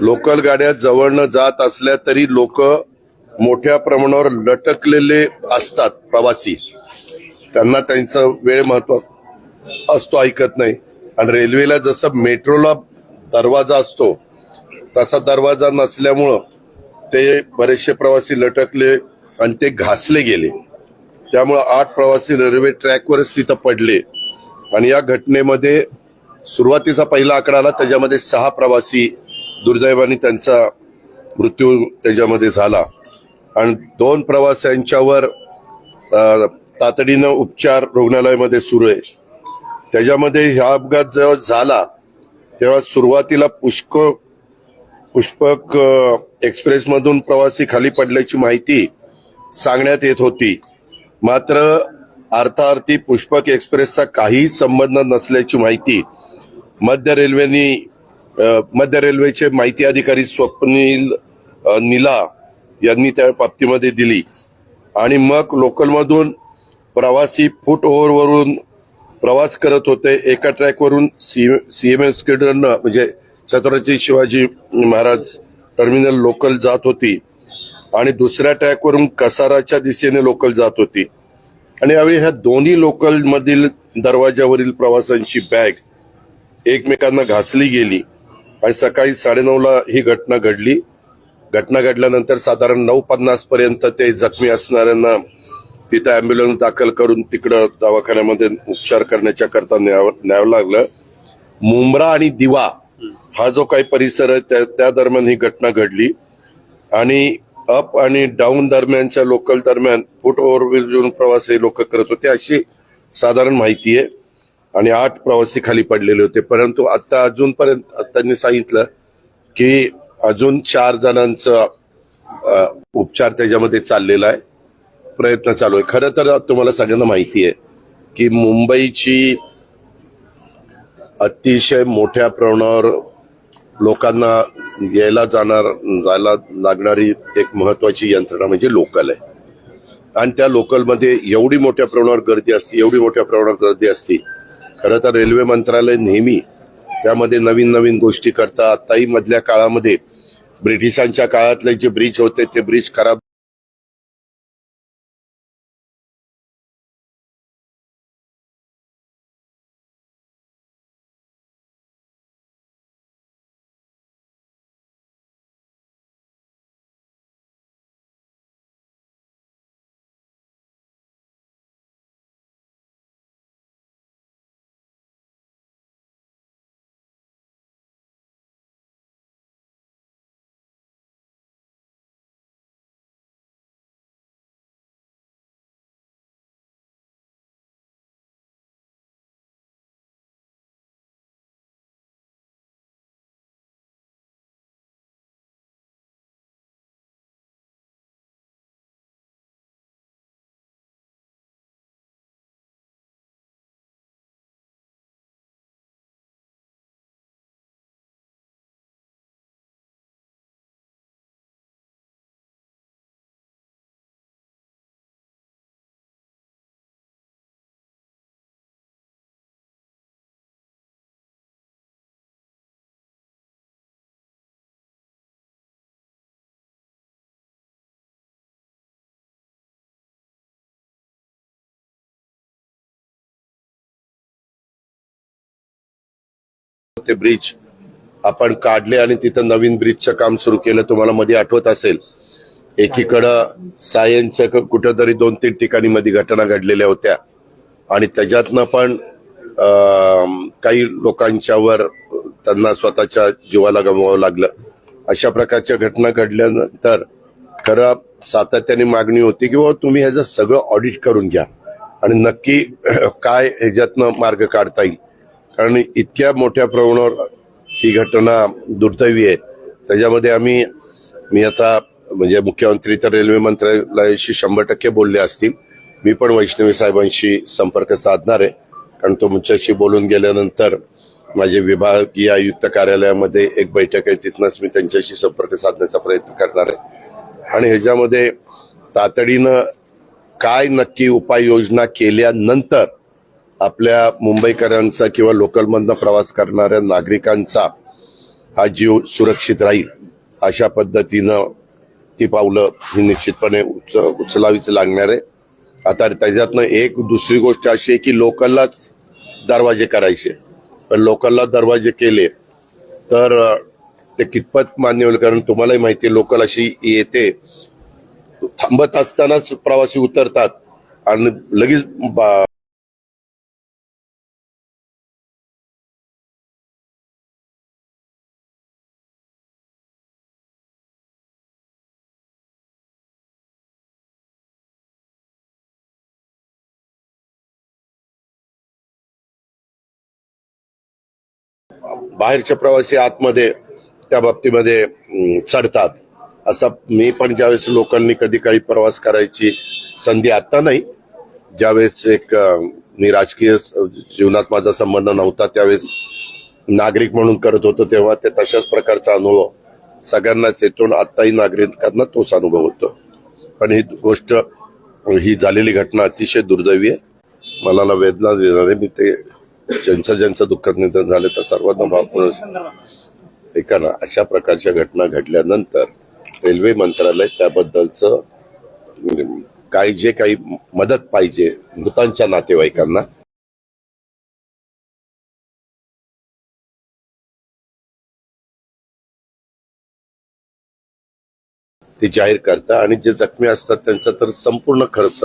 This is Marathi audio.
लोकल गाड्या जवळनं जात असल्या तरी लोक मोठ्या प्रमाणावर लटकलेले असतात प्रवासी. त्यांना त्यांचा वेळ महत्त्व असतो ऐकत नाही. आणि रेल्वेला जसं मेट्रोला दरवाजा असतो तसा दरवाजा नसल्यामुळं ते बरेचसे प्रवासी लटकले आणि ते घासले गेले. त्यामुळं आठ प्रवासी रेल्वे ट्रॅकवरच तिथं पडले. आणि या घटनेमध्ये सुरुवातीचा पहिला आकडा आला त्याच्यामध्ये सहा प्रवासी दुर्दैवाने त्यांचा मृत्यू त्याच्यामध्ये झाला. आणि दोन प्रवाशांच्यावर तातडीनं उपचार रुग्णालयामध्ये सुरू आहे. त्याच्यामध्ये हा अपघात जेव्हा झाला तेव्हा सुरुवातीला पुष्क पुष्पक एक्सप्रेसमधून प्रवासी खाली पडल्याची माहिती सांगण्यात येत होती. मात्र अर्थार्थी पुष्पक एक्सप्रेसचा काहीही संबंध नसल्याची माहिती मध्य रेल्वेनी मध्य रेल्वेचे माहिती अधिकारी स्वप्नील निला यांनी त्या बाबतीमध्ये दिली. आणि मग लोकलमधून प्रवासी फूट ओव्हरवरून प्रवास करत होते. एका ट्रॅकवरून सी एम कडनं म्हणजे छत्रपती शिवाजी महाराज टर्मिनल लोकल जात होती. आणि दुसऱ्या ट्रॅकवरून कसाराच्या दिशेने लोकल जात होती. आणि यावेळी ह्या दोन्ही लोकल मधील दरवाजावरील प्रवाशांची बॅग एकमेकांना घासली गेली. आणि सकाळी साडेनऊला ही घटना घडली. घटना घडल्यानंतर साधारण नऊ पन्नास पर्यंत ते जखमी असणाऱ्यांना तिथं अँब्युलन्स दाखल करून तिकडं दवाखान्यामध्ये उपचार करण्याच्या करता न्यावं न्यावं लागलं. मुंब्रा आणि दिवा हा जो काही परिसर आहे त्या त्या दरम्यान ही घटना घडली. आणि अप आणि डाऊन दरम्यानच्या लोकल दरम्यान फूट ओव्हरब्रिज प्रवास हे लोक करत होते अशी साधारण माहिती आहे. आणि आठ प्रवासी खाली पडलेले होते. परंतु आता अजूनपर्यंत त्यांनी सांगितलं की अजून चार जणांचा उपचार त्याच्यामध्ये चाललेला आहे. प्रयत्न चालू आहे. खरं तर तुम्हाला सगळ्यांना माहिती आहे की मुंबईची अतिशय मोठ्या प्रमाणावर लोकांना यायला जाणार जायला लागणारी एक महत्वाची यंत्रणा म्हणजे लोकल आहे. आणि त्या लोकलमध्ये एवढी मोठ्या प्रमाणावर गर्दी असते एवढी मोठ्या प्रमाणावर गर्दी असते खरं तर रेल्वे मंत्रालय नेहमी त्यामध्ये नवीन नवीन गोष्टी करतात. आताही मधल्या काळामध्ये ब्रिटिशांच्या काळातले जे ब्रिज होते ते ब्रिज खराब ते ब्रिज आपण काढले आणि तिथं नवीन ब्रिजचं काम सुरू केलं. तुम्हाला मध्ये आठवत असेल एकीकडं सायनच्या कुठंतरी दोन तीन ठिकाणी मध्ये घटना घडलेल्या होत्या. आणि त्याच्यातनं पण काही लोकांच्यावर त्यांना स्वतःच्या जीवाला गमवावं लागलं. अशा प्रकारच्या घटना घडल्यानंतर खरं सातत्याने मागणी होती की बाबा तुम्ही ह्याचं सगळं ऑडिट करून घ्या. आणि नक्की काय ह्याच्यातनं मार्ग काढता येईल. कारण इतक्या मोठ्या प्रमाणावर ही घटना दुर्दैवी आहे. त्याच्यामध्ये आम्ही मी आता म्हणजे मुख्यमंत्री तर रेल्वे मंत्रालयाशी शंभर टक्के बोलले असतील. मी पण वैष्णवी साहेबांशी संपर्क साधणार आहे. कारण तुमच्याशी बोलून गेल्यानंतर माझे विभागीय आयुक्त कार्यालयामध्ये एक बैठक आहे. तिथनंच मी त्यांच्याशी संपर्क साधण्याचा प्रयत्न करणार आहे. आणि ह्याच्यामध्ये तातडीनं काय नक्की उपाययोजना केल्यानंतर आपल्या मुंबईकरांचा किंवा लोकलमधनं प्रवास करणाऱ्या नागरिकांचा हा जीव सुरक्षित राहील अशा पद्धतीनं ती पावलं ही निश्चितपणे उच उचलावीच लागणार आहे. आता त्याच्यातनं एक दुसरी गोष्ट अशी आहे की लोकललाच दरवाजे करायचे. पण लोकलला दरवाजे केले तर ते कितपत मान्य होईल? कारण तुम्हालाही माहिती आहे लोकल अशी येते थांबत असतानाच प्रवासी उतरतात आणि लगेच बाहेरचे प्रवासी आतमध्ये त्या बाबतीमध्ये चढतात. असा मी पण ज्यावेळेस लोकलनी कधी काळी प्रवास करायची संधी आता नाही ज्यावेळेस एक मी राजकीय जीवनात माझा संबंध नव्हता त्यावेळेस नागरिक म्हणून करत होतो तेव्हा ते तशाच प्रकारचा अनुभव सगळ्यांनाच येतो आत्ताही नागरिकांना तोच अनुभव होतो. पण ही गोष्ट ही झालेली घटना अतिशय दुर्दैवी आहे. मनाला वेदना देणारे मी ते ज्यांचं ज्यांचं दुःखद निधन झालं तर सर्वांना भावपूर्ण एका ना अशा प्रकारच्या घटना घडल्यानंतर रेल्वे मंत्रालय त्याबद्दलचं काही काय जे काही मदत पाहिजे मृतांच्या नातेवाईकांना ते जाहीर करता आणि जे जखमी असतात त्यांचा तर संपूर्ण खर्च